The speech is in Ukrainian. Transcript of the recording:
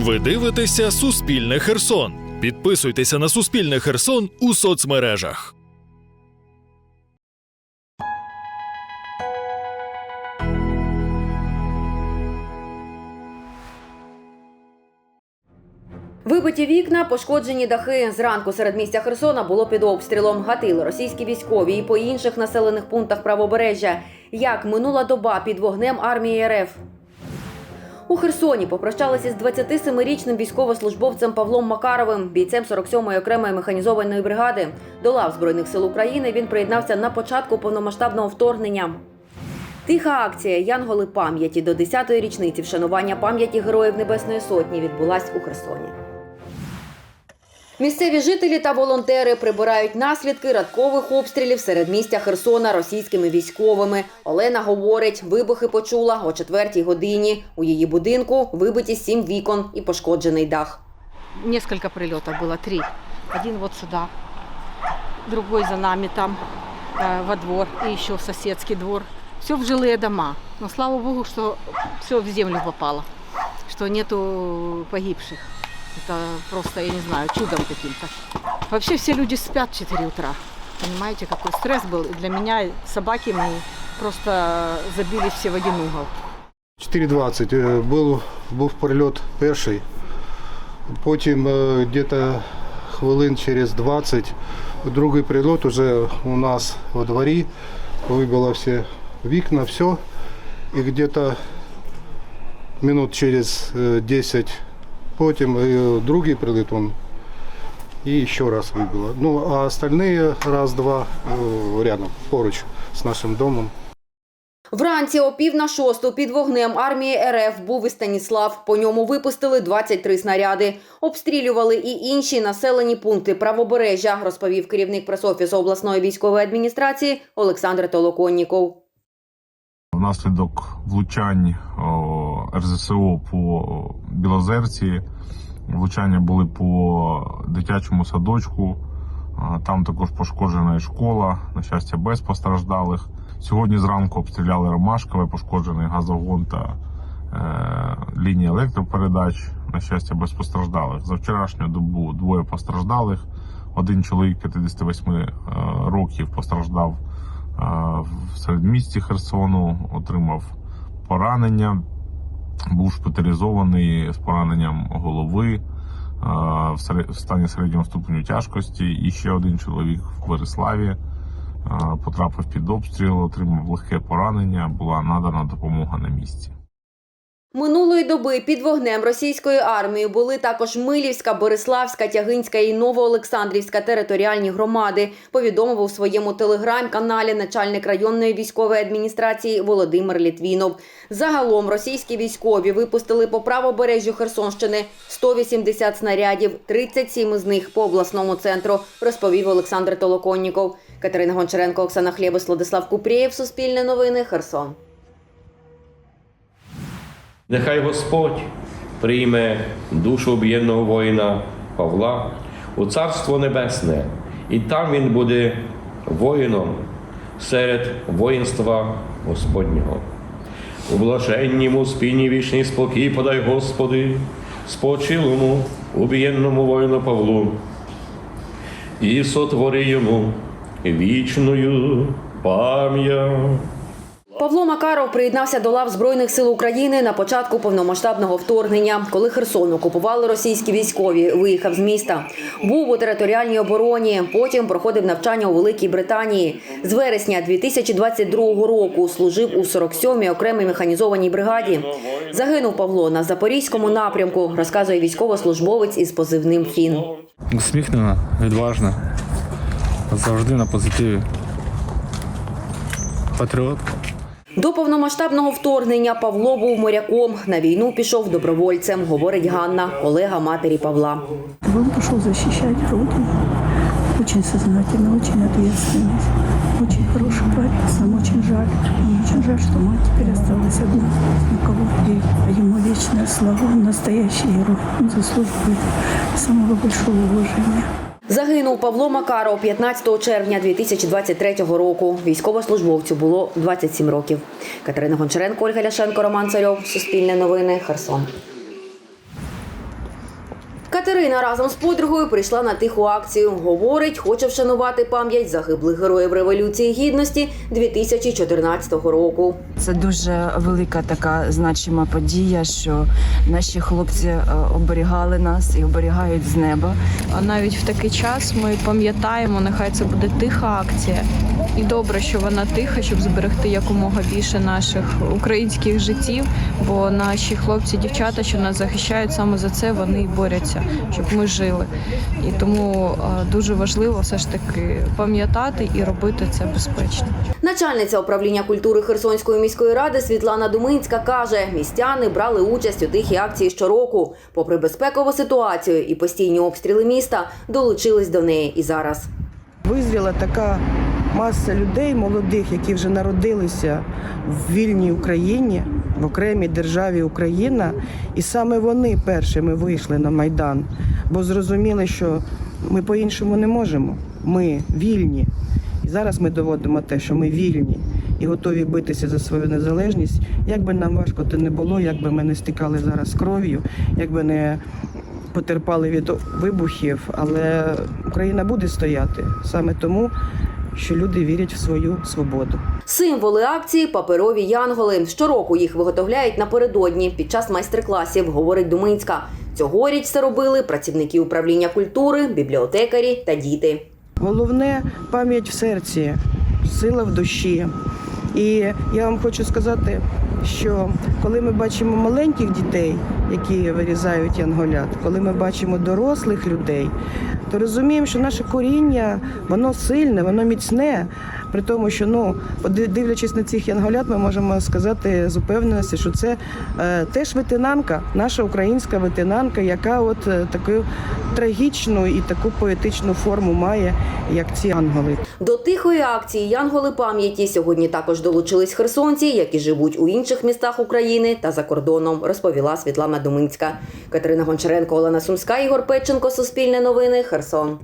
Ви дивитеся Суспільне Херсон. Підписуйтеся на Суспільне Херсон у соцмережах. Вибиті вікна, пошкоджені дахи. Зранку серед місця Херсона було під обстрілом. Гатили російські військові і по інших населених пунктах правобережжя. Як минула доба під вогнем армії РФ. У Херсоні попрощалися з 27-річним військовослужбовцем Павлом Макаровим, бійцем 47-ї окремої механізованої бригади. До лав Збройних сил України він приєднався на початку повномасштабного вторгнення. Тиха акція Янголи пам'яті до 10-ї річниці вшанування пам'яті Героїв Небесної Сотні відбулась у Херсоні. Місцеві жителі та волонтери прибирають наслідки радкових обстрілів серед містя Херсона російськими військовими. Олена говорить, вибухи почула о четвертій годині. У її будинку вибиті сім вікон і пошкоджений дах. Несколько прилетов было, три. Один вот сюда, другой за нами там, э, во двор, и еще в соседский двор. Все в жилые дома. Но слава богу, что все в землю попало, что нету погибших. Это просто, я не знаю, чудом каким-то. Вообще все люди спят в 4 утра. Понимаете, какой стресс был. И для меня собаки мои просто забились все в один угол. 4.20 е, був, був прильот перший. Потім десь хвилин через 20 другий прильот уже у нас во дворі. Вибило всі вікна, все. І где-то минут через е, 10 потім е, другий прилет он і ще раз вибило. Ну, а остальные раз-два е, рядом, поруч з нашим домом. Вранці о пів на шосту під вогнем армії РФ був і Станіслав. По ньому випустили 23 снаряди. Обстрілювали і інші населені пункти правобережжя, розповів керівник пресофісу обласної військової адміністрації Олександр Толоконніков. Внаслідок влучань о, РЗСО по Білозерці. Влучання були по дитячому садочку. Там також пошкоджена і школа, на щастя, без постраждалих. Сьогодні зранку обстріляли Ромашкове, пошкоджений газогон та е, лінії електропередач. На щастя, без постраждалих. За вчорашню добу двоє постраждалих. Один чоловік 58 е, років постраждав е, в середмісті Херсону, отримав поранення, був шпиталізований з пораненням голови е, в стані середнього ступеню тяжкості. І ще один чоловік в Бориславі е, потрапив під обстріл, отримав легке поранення, була надана допомога на місці. Минулої доби під вогнем російської армії були також Милівська, Бориславська, Тягинська і Новоолександрівська територіальні громади. Повідомив у своєму телеграм-каналі начальник районної військової адміністрації Володимир Літвінов. Загалом російські військові випустили по правобережжю Херсонщини 180 снарядів, 37 з них по обласному центру, розповів Олександр Толоконніков. Катерина Гончаренко, Оксана Хлєбус, Владислав Купрієв, Суспільне новини, Херсон. Нехай Господь прийме душу об'єднаного воїна Павла у Царство Небесне, і там він буде воїном серед воїнства Господнього. У блаженнім спільні вічний спокій подай Господи, спочилому убієнному воїну Павлу, і сотвори йому вічною пам'ять. Павло Макаров приєднався до лав Збройних сил України на початку повномасштабного вторгнення. Коли Херсон окупували російські військові, виїхав з міста. Був у територіальній обороні. Потім проходив навчання у Великій Британії. З вересня 2022 року служив у 47-й окремій механізованій бригаді. Загинув Павло на запорізькому напрямку, розказує військовослужбовець із позивним Фін. Усміхнена, відважна, завжди на позитиві. Патріот. До повномасштабного вторгнення Павло був моряком. На війну пішов добровольцем, говорить Ганна, колега матері Павла. Он пошел защищать Родину. Очень сознательно, очень ответственный. Очень хороший парень. Нам очень жаль. Очень жаль, что мать теперь осталась одна. Никого. И ему слава. Настоящий герой. Он заслуживает самого большого уважения. Загинув Павло Макаров 15 червня 2023 року. Військовослужбовцю було 27 років. Катерина Гончаренко, Ольга Ляшенко, Роман Царьов. Суспільне новини. Херсон. Катерина разом з подругою прийшла на тиху акцію. Говорить, хоче вшанувати пам'ять загиблих героїв Революції Гідності 2014 року. Це дуже велика така значима подія, що наші хлопці е, оберігали нас і оберігають з неба. А навіть в такий час ми пам'ятаємо, нехай це буде тиха акція. І добре, що вона тиха, щоб зберегти якомога більше наших українських життів. Бо наші хлопці, дівчата, що нас захищають, саме за це вони і борються, щоб ми жили. І тому е, дуже важливо все ж таки пам'ятати і робити це безпечно. Начальниця управління культури Херсонської міської ради Світлана Думинська каже, містяни брали участь у тихій акції щороку. Попри безпекову ситуацію і постійні обстріли міста, долучились до неї і зараз. Визріла така маса людей молодих, які вже народилися в вільній Україні, в окремій державі Україна, і саме вони першими вийшли на майдан, бо зрозуміли, що ми по-іншому не можемо. Ми вільні. І зараз ми доводимо те, що ми вільні і готові битися за свою незалежність. Як би нам важко це не було, як би ми не стікали зараз кров'ю, як би не потерпали від вибухів, але Україна буде стояти саме тому, що люди вірять в свою свободу. Символи акції паперові янголи. Щороку їх виготовляють напередодні під час майстер-класів, говорить Думинська. Цьогоріч це робили працівники управління культури, бібліотекарі та діти. Головне пам'ять в серці, сила в душі. І я вам хочу сказати, що коли ми бачимо маленьких дітей, які вирізають янголят, коли ми бачимо дорослих людей, то розуміємо, що наше коріння воно сильне, воно міцне. При тому, що ну, дивлячись на цих янголят, ми можемо сказати з упевненості, що це е, теж ветенанка, наша українська ветенанка, яка от е, таку трагічну і таку поетичну форму має, як ці янголи. До тихої акції Янголи пам'яті сьогодні також долучились херсонці, які живуть у інших містах України та за кордоном, розповіла Світлана Думинська. Катерина Гончаренко, Олена Сумська, Ігор Печенко, Суспільне новини, Херсон.